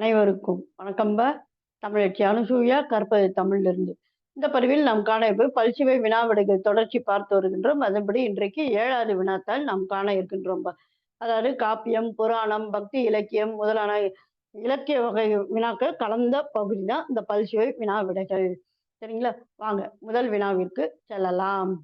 அனைவருக்கும் வணக்கம்ப தமிழச்சி அனுசூயா கற்பது தமிழிலிருந்து. இந்த பதிவில் நாம் காண இருப்பது பல்சுவை வினாவிடைகள் தொடர்ச்சி பார்த்து வருகின்றோம். அதன்படி இன்றைக்கு ஏழாவது வினாத்தால் நாம் காண இருக்கின்றோம் அதாவது காப்பியம் புராணம் பக்தி இலக்கியம் முதலான இலக்கிய வகை வினாக்கள் கலந்த பகுதி தான் இந்த பல்சுவை வினாவிடைகள். சரிங்களா? வாங்க முதல் வினாவிற்கு செல்லலாம்.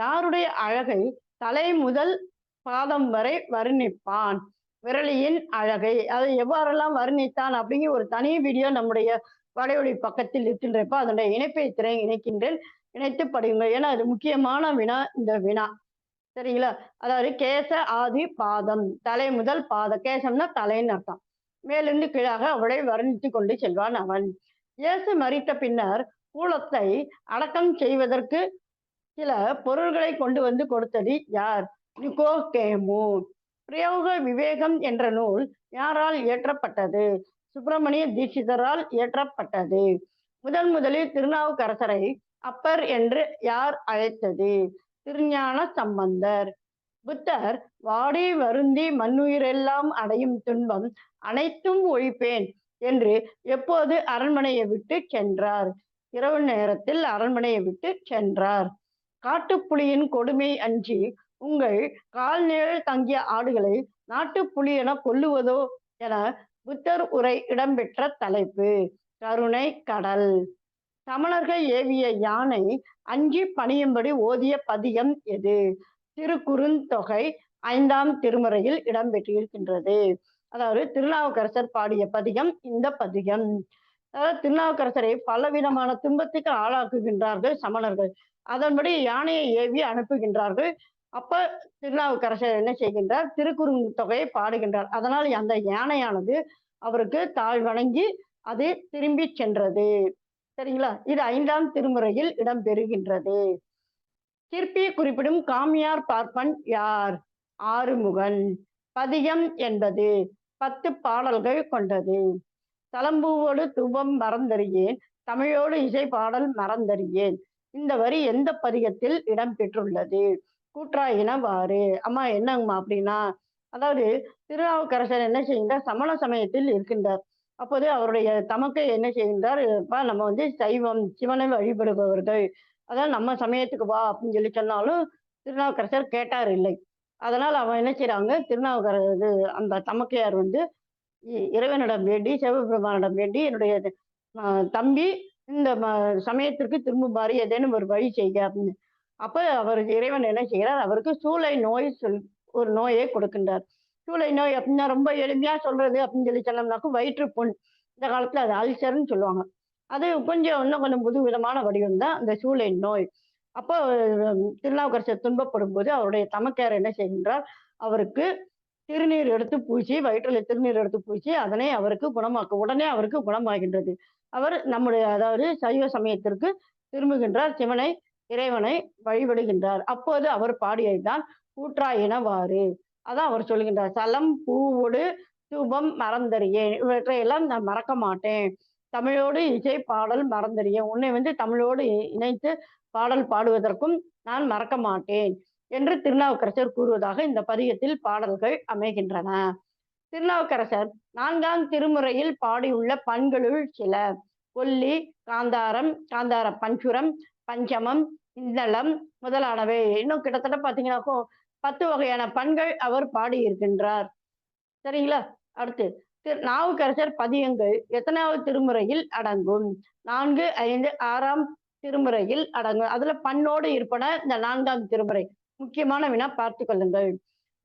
யாருடைய அழகை தலை முதல் பாதம் வரை வர்ணிப்பான்? விரலியின் அழகை. அதை எவ்வாறெல்லாம் வர்ணித்தான் அப்படிங்கிற ஒரு தனி வீடியோ நம்முடைய வலையொலி பக்கத்தில் இருக்கின்றப்ப அதனுடைய இணைப்பை திரை இணைக்கின்றேன். இணைத்து படியுங்க ஏன்னா அது முக்கியமான வினா இந்த வினா. சரிங்களா? அதாவது கேச ஆதி பாதம். தலை முதல் பாத. கேசம்னா தலைன்னு அர்த்தம். மேலிருந்து கீழாக அவளை வர்ணித்து கொண்டு செல்வான் அவன். இயேசு மறித்த பின்னர் கூலத்தை அடக்கம் செய்வதற்கு சில பொருள்களை கொண்டு வந்து கொடுத்தது யார்? நிக்கோ கேமு பிரயோக விவேகம் என்ற நூல் யாரால் இயற்றப்பட்டது? சுப்பிரமணிய தீட்சிதரால் இயற்றப்பட்டது. முதன் முதலில் திருநாவுக்கரசரை அப்பர் என்று யார் அழைத்தது? திருஞான சம்பந்தர். புத்தர் வாடி வருந்தி மண்ணுயிரெல்லாம் அடையும் துன்பம் அனைத்தும் ஒழிப்பேன் என்று எப்போது அரண்மனையை விட்டு சென்றார்? இரவு நேரத்தில் அரண்மனையை விட்டு சென்றார். காட்டுப்புலியின் கொடுமை அஞ்சி உங்கள் கால் நிழல் தங்கிய ஆடுகளை நாட்டுப்புலி என கொல்லுவதோ என புத்தர் உரை இடம்பெற்ற தலைப்பு. கருணை கடல். சமணர்கள் ஏவிய யானை அஞ்சி பணியும்படி ஓதிய பதிகம் எது? திருக்குறுந்தொகை ஐந்தாம் திருமுறையில் இடம்பெற்றிருக்கின்றது. அதாவது திருநாவுக்கரசர் பாடிய பதிகம் இந்த பதிகம். அதாவது திருநாவுக்கரசரை பலவிதமான துன்பத்துக்கு ஆளாக்குகின்றார்கள் சமணர்கள். அதன்படி யானையை ஏவி அனுப்புகின்றார்கள். அப்ப திருநாவுக்கரசர் என்ன செய்கின்றார்? திருக்குறுந்தொகையை பாடுகின்றார். அதனால் அந்த யானையானது அவருக்கு தாழ் வணங்கி அது திரும்பி சென்றது. சரிங்களா? இது ஐந்தாம் திருமுறையில் இடம்பெறுகின்றது சிற்பி குறிப்பிடும் காமியார் பார்ப்பன் யார்? ஆறுமுகன். பதிகம் என்பது பத்து பாடல்கள் கொண்டது. தலம்பூவோடு துபம் மறந்தறியேன். தமிழோடு இசை பாடல் மறந்தறியேன். இந்த வரி எந்த பதிகத்தில் இடம்பெற்றுள்ளது கூற்றாயினவாறு அம்மா என்னங்கம்மா அப்படின்னா அதாவது திருநாவுக்கரசர் என்ன செய்கின்றார்? சமண சமயத்தில் இருக்கின்றார். அப்போது அவருடைய தமக்கை என்ன செய்கின்றார்? நம்ம வந்து சைவம் சிவனை வழிபடுபவர்கள். அதாவது நம்ம சமயத்துக்கு வா அப்படின்னு சொல்லி சொன்னாலும் திருநாவுக்கரசர் கேட்டார் இல்லை. அதனால் அவன் என்ன செய்கிறாங்க? திருநாவுக்கரசு அந்த தமக்கையார் வந்து இறைவனிடம் வேண்டி சிவபெருமானிடம் வேண்டி என்னுடைய தம்பி இந்த சமயத்திற்கு திரும்புமாறு ஏதேனும் ஒரு வழி செய்க அப்படின்னு. அப்போ அவர் இறைவன் என்ன செய்கிறார்? அவருக்கு சூளை நோய் சொல் ஒரு நோயை கொடுக்கின்றார். சூளை நோய் அப்படின்னா ரொம்ப எளிமையா சொல்றது அப்படின்னு சொல்லி சொன்னோம்னாக்கும் வயிற்று புண். இந்த காலத்துல அது அல்சர்னு சொல்லுவாங்க. அது கொஞ்சம் இன்னும் கொஞ்சம் புது விதமான வடிவம் தான் அந்த சூளை நோய். அப்போ திருநாவுக்கரசர் துன்பப்படும் போது அவருடைய தமக்கையார் என்ன செய்கின்றார்? அவருக்கு திருநீர் எடுத்து பூசி வயிற்றில் திருநீர் எடுத்து பூசி அதனை அவருக்கு குணமாக்க உடனே அவருக்கு குணமாகின்றது. அவர் நம்முடைய அதாவது சைவ சமயத்திற்கு திரும்புகின்றார். சிவனை இறைவனை வழிபடுகின்றார். அப்போது அவர் பாடியதுதான் கூற்றாயினவாறு அதான் அவர் சொல்கின்றார். சலம் பூவோடு தூபம் மறந்தறியேன் இவற்றையெல்லாம் நான் மறக்க மாட்டேன். தமிழோடு இசை பாடல் மறந்தறியேன் உன்னை வந்து தமிழோடு இணைத்து பாடல் பாடுவதற்கும் நான் மறக்க மாட்டேன் என்று திருநாவுக்கரசர் கூறுவதாக இந்த பதிகத்தில் பாடல்கள் அமைகின்றன. திருநாவுக்கரசர் நான்காம் திருமுறையில் பாடியுள்ள பண்களுள் சில. கொல்லி காந்தாரம் காந்தார பஞ்சுரம் பஞ்சமம் இந்தளம் முதலானவை. இன்னும் கிட்டத்தட்ட பார்த்தீங்கன்னாக்கோ பத்து வகையான பண்கள் அவர் பாடியிருக்கின்றார். சரிங்களா? அடுத்து திரு நாவுக்கரசர் பதியங்கள் எத்தனாவது திருமுறையில் அடங்கும்? நான்கு ஐந்து ஆறாம் திருமுறையில் அடங்கும். அதுல பண்ணோடு இருப்பன இந்த நான்காம் திருமுறை. முக்கியமான வினா பார்த்து கொள்ளுங்கள்.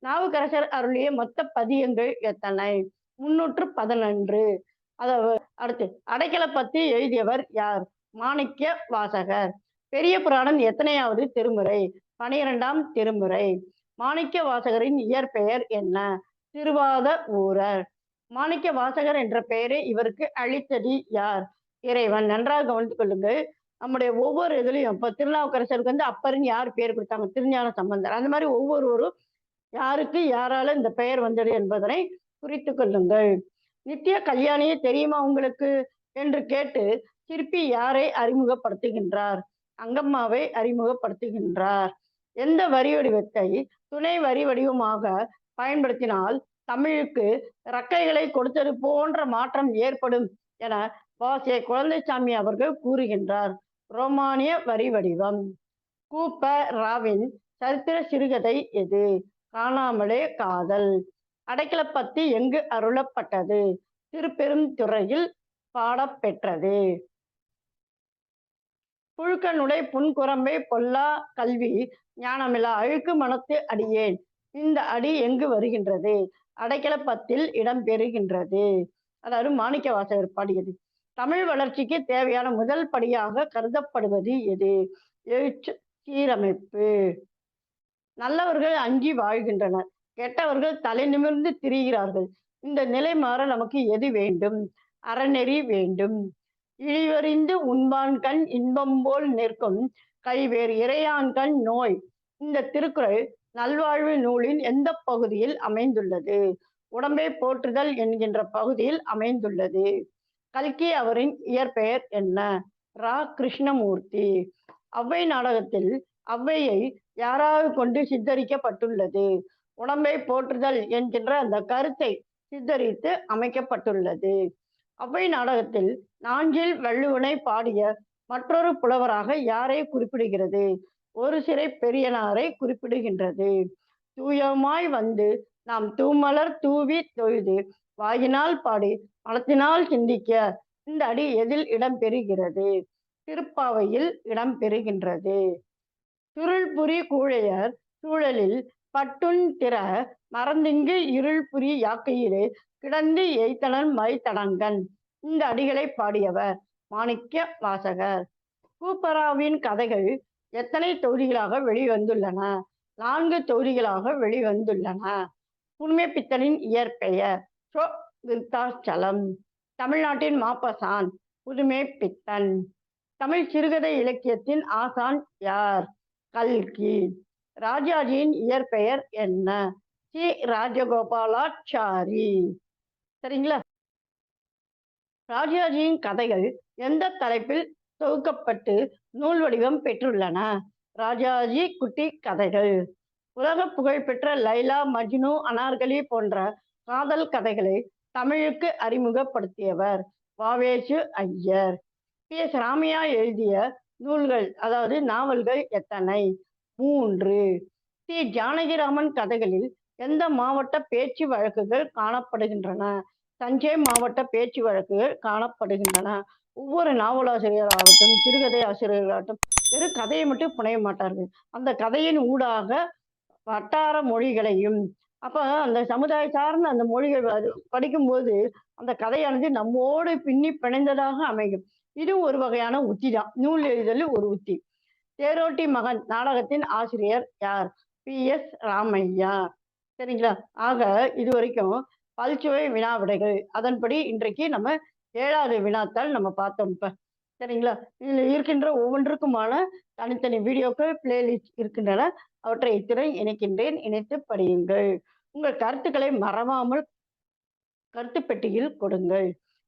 நாவுக்கரசர் அருளிய மொத்த பதியங்கள் எத்தனை? முன்னூற்று பதினொன்று. அதாவது அடுத்து அடைக்கலை பத்தி எழுதியவர் யார்? மாணிக்க வாசகர். பெரிய புராணம் எத்தனையாவது திருமுறை? பனிரெண்டாம் திருமுறை. மாணிக்க வாசகரின் இயற்பெயர் என்ன? திருவாத ஊரர். மாணிக்க வாசகர் என்ற பெயரை இவருக்கு அளித்தது யார்? இறைவன். நன்றாக கவனித்து கொள்ளுங்கள். நம்முடைய ஒவ்வொரு இதுலையும் இப்போ திருநாவுக்கரசருக்கு வந்து அப்பருன்னு யார் பேர் கொடுத்தாங்க? திருஞான சம்பந்தர். அந்த மாதிரி ஒவ்வொருவரும் யாருக்கு யாரால இந்த பெயர் வந்தது என்பதனை குறித்து கொள்ளுங்கள். நித்ய கல்யாணியை தெரியுமா உங்களுக்கு? என்று கேட்டு திருப்பி யாரை அறிமுகப்படுத்துகின்றார்? அங்கம்மாவை அறிமுகப்படுத்துகின்றார். எந்த வரி வடிவத்தை துணை வரி வடிவமாக பயன்படுத்தினால் தமிழுக்கு ரக்கைகளை கொடுத்தது போன்ற மாற்றம் ஏற்படும் என வாசிய குழந்தைசாமி அவர்கள் கூறுகின்றார். ரோமானிய வரி வடிவம். கூப்ப ராவின் சரித்திர சிறுகதை எது? காணாமலே காதல். அடைக்கலப்பத்தி எங்கு அருளப்பட்டது? திருப்பெருந்துறையில் பாடப்பெற்றது புழுக்கனுடை புன்குரம்பை பொல்லா கல்வி ஞானமிலா அழுக்கு மனத்து அடியேன். இந்த அடி எங்கு வருகின்றது? அடைக்கலப்பத்தில் இடம் பெறுகின்றது. அதாவது மாணிக்க வாசகர் பாடியது. தமிழ் வளர்ச்சிக்கு தேவையான முதல் படியாக கருதப்படுவது எது? எழுச்சு சீரமைப்பு. நல்லவர்கள் அங்கி வாழ்கின்றனர். கெட்டவர்கள் தலை நிமிர்ந்து திரிகிறார்கள். இந்த நிலை மாற நமக்கு எது வேண்டும்? அறநெறி வேண்டும். இழிவறிந்து உண்பான் கண் இன்பம் போல் நிற்கும். கைவேறு இறையான் கண் நோய். இந்த திருக்குறள் நல்வாழ்வு நூலின் எந்த பகுதியில் அமைந்துள்ளது? உடம்பை போற்றுதல் என்கின்ற பகுதியில் அமைந்துள்ளது. கல்கி அவரின் இயற்பெயர் என்ன? ரா. கிருஷ்ணமூர்த்தி. அவ்வை நாடகத்தில் அவ்வையை யாராவது கொண்டு சித்தரிக்கப்பட்டுள்ளது. உடம்பை போற்றுதல் என்கின்ற அந்த கருத்தை சித்தரித்து அமைக்கப்பட்டுள்ளது. அவ்வை நாடகத்தில் நாஞ்சில் வள்ளுவனை பாடிய மற்றொரு புலவராக யாரை குறிப்பிடுகிறது? ஒரு சிறை பெரியனாரை குறிப்பிடுகின்றது. தூயமாய் வந்து நாம் தூமலர் தூவி தொழுது வாயினால் பாடி மனத்தினால் சிந்திக்க இந்த அடி எதில் இடம் பெறுகிறது? திருப்பாவையில் இடம் பெறுகின்றது. சுருள்புரி கூழையர் சூழலில் பட்டுன் திற மறந்திங்கு இருள்புரி யாக்கையிலே கிடந்து எய்தனன் மைத்தடங்கன் இந்த அடிகளை பாடியவர் மாணிக்க வாசகர். கூப்பராவின் கதைகள் எத்தனை தொகுதிகளாக வெளிவந்துள்ளன? நான்கு தொகுதிகளாக வெளிவந்துள்ளன. புண்மை பித்தனின் இயற்பெயர் சோ விருத்தாச்சலம். தமிழ்நாட்டின் மாப்பசான் புதுமை பித்தன் தமிழ் சிறுகதை இலக்கியத்தின் ஆசான் யார்? கல்கி. ராஜாஜியின் இயற்பெயர் என்ன? சி. ராஜகோபாலாச்சாரி. சரிங்களா? ராஜாஜியின் கதைகள் எந்த தலைப்பில் தொகுக்கப்பட்டு நூல் வடிவம் பெற்றுள்ளன? ராஜாஜி குட்டி கதைகள். உலக புகழ்பெற்ற லைலா மஜ்னு அனார்கலி போன்ற காதல் கதைகளை தமிழுக்கு அறிமுகப்படுத்தியவர் வாவேசு ஐயர். பி. எஸ். ராமையா எழுதிய நூல்கள் அதாவது நாவல்கள் எத்தனை? மூன்று. சி. ஜானகிராமன் கதைகளில் எந்த மாவட்ட பேச்சு வழக்குகள் காணப்படுகின்றன? தஞ்சை மாவட்ட பேச்சு வழக்குகள் காணப்படுகின்றன. ஒவ்வொரு நாவலாசிரியராகட்டும் சிறுகதை ஆசிரியர்களாகட்டும் வெறும் கதையை மட்டும் புனைய மாட்டார்கள். அந்த கதையின் ஊடாக வட்டார மொழிகளையும் அப்போ அந்த சமுதாய சார்ந்த அந்த மொழிகள் படிக்கும்போது அந்த கதையானது நம்மோடு பின்னி பிணைந்ததாக அமையும். இது ஒரு வகையான உத்தி தான். நூல் எழுதல் ஒரு உத்தி. தேரோட்டி மகன் நாடகத்தின் ஆசிரியர் யார்? பி. எஸ். ராமையா. சரிங்களா? ஆக இது வரைக்கும் பல்சுவை வினா விடைகள். அதன்படி இன்றைக்கு நம்ம ஏழாவது வினாத்தால் நம்ம பார்த்தோம் இப்போ. சரிங்களா? இதில் இருக்கின்ற ஒவ்வொன்றுக்குமான தனித்தனி வீடியோக்கள் பிளேலிஸ்ட் இருக்கின்றன. அவற்றை இத்துடன் இணைக்கின்றேன். இணைத்து படியுங்கள். உங்கள் கருத்துக்களை மறவாமல் கருத்து பெட்டியில் கொடுங்கள்.